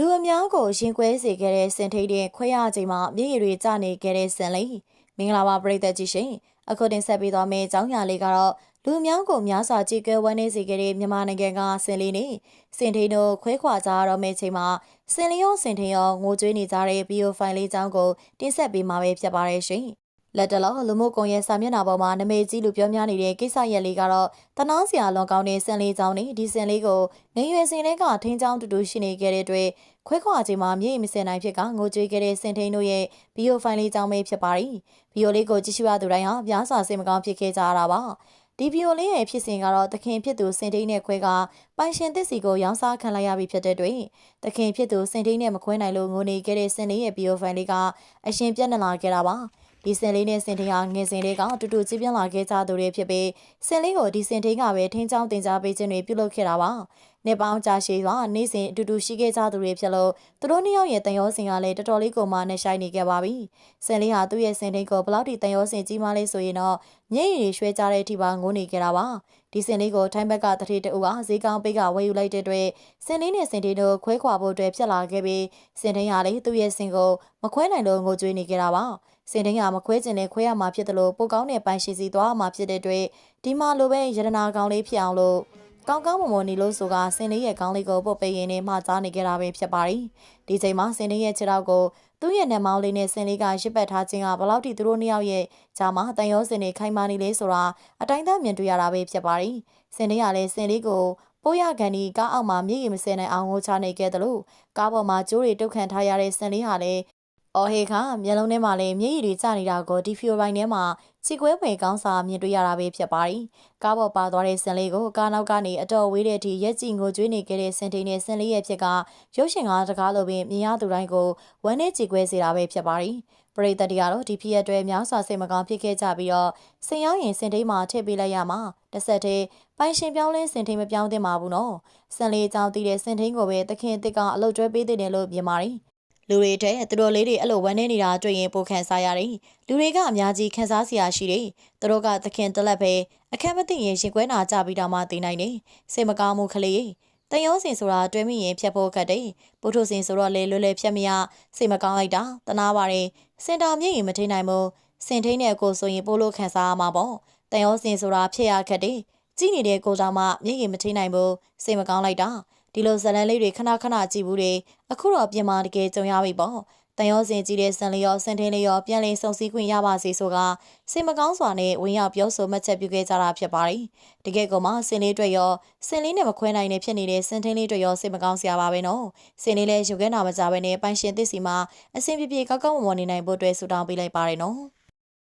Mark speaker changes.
Speaker 1: လူအများကိုရင်ကွဲစေခဲ့တဲ့စင်ထိတ်တဲ့ခွဲရချိန်မှာမျက်ရည်တွေကျနေခဲ့တဲ့စင်လေးမင်္ဂလာပါပရိသတ်ကြီးရှင်အခုတင်ဆက်ပေးသွားမယ့်အကြောင်းအရာလေးကတော့လူအများကိုများစွာကြည်ကဲဝန်းနေစေခဲ့တဲ့မြန်မာနိုင်ငံကစင်လေးနဲ့စင်ထိန်တို့ခွဲခွာကြရတော့မယ့်ချိန်မှာစင်လျောစင်ထိန်ရောငိုကြွေးနေကြတဲ့ဗီဒီယိုဖိုင်လေးအကြောင်းကိုတင်ဆက်ပေးမှာပဲဖြစ်ပါတယ်ရှင် လက်တလောလူမှုကွန်ရက်စာမျက်နှာပေါ်မှာနာမည်ကြီးလူပြောများနေတဲ့ကိစ္စရက်လေးကတော့တနာစရာလွန်ကောင်းတဲ့စင်လေးကြောင်းနဲ့ဒီစင်လေးကိုနေရွယ်စင်တွေကထင်းချောင်းတူတူရှိနေခဲ့တဲ့အတွက်ခွဲခွာချိန်မှာမြေမစင်နိုင်ဖြစ်ကငိုကြွေးခဲ့တဲ့စင်ထိန်တို့ရဲ့ဗီဒီယိုဖိုင်လေးကြောင်းပဲဖြစ်ပါတယ်။ဗီဒီယိုလေးကိုကြည့်ရှုရသူတိုင်းဟာပြားစွာစိတ်မကောင်းဖြစ်ခဲ့ကြရတာပါ။ဒီဗီဒီယိုလေးရဲ့ဖြစ်စဉ်ကတော့သခင်ဖြစ်သူစင်ထိန်နဲ့ခွဲကပိုင်ရှင်သစ်စီကိုရောင်းစားခံလိုက်ရပြီဖြစ်တဲ့တွင်သခင်ဖြစ်သူစင်ထိန်နဲ့မခွဲနိုင်လို့ငိုနေခဲ့တဲ့စင်လေးရဲ့ဗီဒီယိုဖိုင်လေးကအရှင်ပြတ်နေလာခဲ့တာပါ။ ဒီစင်လေးနဲ့စင်ထိန်ဟာငယ်စဉ်လေးကအတူတူကြည်ပြင်းလာခဲ့ကြသူတွေဖြစ်ပြီးစင်လေးကိုဒီစင်ထိန်ကပဲထင်းချောင်းတင် जा ပေးခြင်းတွေပြုလုပ်ခဲ့တာပါ နေပေါင်းကြာရှည်စွာနေ့စဉ်အတူတူရှိခဲ့ကြသူတွေဖြစ်လို့သူတို့နှစ်ယောက်ရဲ့တန်ရောစင်ကလည်းတော်တော်လေးကိုမှနဲ့ရှိုင်းနေခဲ့ပါပြီစင်လေးဟာသူ့ရဲ့စင်ထိန်ကိုဘလောက်ထိတန်ရောစင်ကြီးမလေးဆိုရင်တော့မျက်ရည်ရွှဲကြတဲ့အထိပါငိုနေကြတာပါဒီစင်လေးကိုထိုင်းဘက်ကတတိတူကဈေးကောင်းပိတ်ကဝယ်ယူလိုက်တဲ့အတွက်စင်လေးနဲ့စင်ထိန်တို့ခွဲခွာဖို့အတွက်ဖြစ်လာခဲ့ပြီးစင်ထိန်ဟာလည်းသူ့ရဲ့စင်ကိုမခွဲနိုင်လို့ငိုကြွေးနေကြတာပါစင်တင်းကမခွဲကျင်နဲ့ခွဲရမှာဖြစ်တယ်လို့ပိုကောင်းတဲ့ပိုင်ရှိစီသွားမှာဖြစ်တဲ့အတွက်ဒီမှာလိုပဲရတနာကောင်းလေးဖြစ်အောင်လို့ ကောင်းကောင်းမွန်မွန်နေလို့ဆိုကစင်လေးရဲ့ကောင်းလေးကိုပုတ်ပေးရင်းနဲ့မှကြားနေကြတာပဲဖြစ်ပါတယ်ဒီချိန်မှာစင်လေးရဲ့ခြေထောက်ကိုသူ့ရဲ့နှမောင်းလေးနဲ့စင်လေးကရစ်ပတ်ထားခြင်းကဘလောက်ထိသူတို့နှစ်ယောက်ရဲ့ဂျာမှာတန်ရောစင်တွေခိုင်မာနေလဲဆိုတာအတိုင်းသားမြင်တွေ့ရတာပဲဖြစ်ပါတယ်စင်လေးကလည်းစင်လေးကိုပိုးရကန်ဒီကားအောက်မှာမြေကြီးမစဲနိုင်အောင်ဟိုချနေခဲ့တယ်လို့ကားပေါ်မှာကျိုးတွေတုတ်ခံထားရတဲ့စင်လေးဟာလည်း အော်ဟေခါမျက်လုံးထဲမှာလည်းမျက်ရည်တွေကျနေတာကိုဒီဖီယိုပိုင်းထဲမှာချီကွဲဖွယ်ကောင်းစာမြင်တွေ့ရတာပဲဖြစ်ပါတယ်။ကားပေါ်ပါသွားတဲ့ဆင်လေးကိုကားနောက်ကနေအတော်ဝေးတဲ့အထိရက်ကြည့်ငိုကြွေးနေခဲ့တဲ့ဆင်တိန်နဲ့ဆင်လေးရဲ့ဖြစ်ကရုပ်ရှင်ကားတကားလိုပင်မြင်ရသူတိုင်းကိုဝမ်းနဲ့ချီကွဲစေတာပဲဖြစ်ပါတယ်။ပရိသတ်တွေကတော့ဒီဖြစ်ရတဲ့များစွာစိတ်မကောင်းဖြစ်ခဲ့ကြပြီးတော့ဆင်ရောက်ရင်ဆင်တိန်မှာထည့်ပေးလိုက်ရမှာတစ်ဆက်တည်းပိုင်ရှင်ပြောင်းလဲဆင်ထိန်မပြောင်းသင့်ပါဘူးနော်။ဆန်လေးအကြောင်းတည်တဲ့ဆင်ထိန်ကိုပဲသခင်အစ်ကအလုတ်တွဲပေးတဲ့လို့မြင်ပါတယ်။ လူတွေတဲ့သူတို့လေးတွေအဲ့လိုဝမ်းနေနေတာတွေ့ရင်ပိုခံစားရတယ်လူတွေကအများကြီးခံစားစရာရှိတယ်သူတို့ကသခင်တလက်ပဲအခက်မသိရင်ရင်ကွဲနာကြပြီးတော့မှသိနိုင်တယ်စိတ်မကောင်းမှုကလေးတန်ရောစင်ဆိုတာတွဲမိရင်ဖြတ်ဖို့ခက်တယ်ပုထုစင်ဆိုတော့လေလွယ်လွယ်ဖြတ်မရစိတ်မကောင်းလိုက်တာတနာပါတယ်စင်တာမြင့်ရင်မထိနိုင်ဘူးစင်ထိန်တဲ့ကိုဆိုရင်ပို့လို့ခံစားရမှာပေါ့တန်ရောစင်ဆိုတာဖြစ်ရခက်တယ်ကြည့်နေတဲ့ကိုကြောင့်မှမြင့်ရင်မထိနိုင်ဘူးစိတ်မကောင်းလိုက်တာ ဒီလိုဇလန်းလေးတွေခဏခဏကြည့်ဘူးတွေအခုတော့ပြင်မာတကယ်ကြုံရပြီပေါ့တန်ရောစင်ကြည့်တဲ့ဆန်လျောဆန်ထင်းလျောပြန်လည်စုံစည်းခွင့်ရပါစေဆိုကစိတ်မကောင်းစွာနဲ့ဝင်ရောက်ပြောဆိုမှတ်ချက်ပြုခဲ့ကြတာဖြစ်ပါတယ်။တကယ်ကောမှဆင်လေးတွေရောဆင်လေးနဲ့မခွဲနိုင်နေဖြစ်နေတဲ့ဆန်ထင်းလေးတွေရောစိတ်မကောင်းစရာပါပဲနော်။ဆင်လေးလည်းယူခဲနာမကြပဲနဲ့ပိုင်ရှင်သစ်စီမှာအဆင်ပြေပြေကောက်ကောက်မွန်မွန်နေနိုင်ဖို့အတွက်ဆုတောင်းပေးလိုက်ပါတယ်နော်။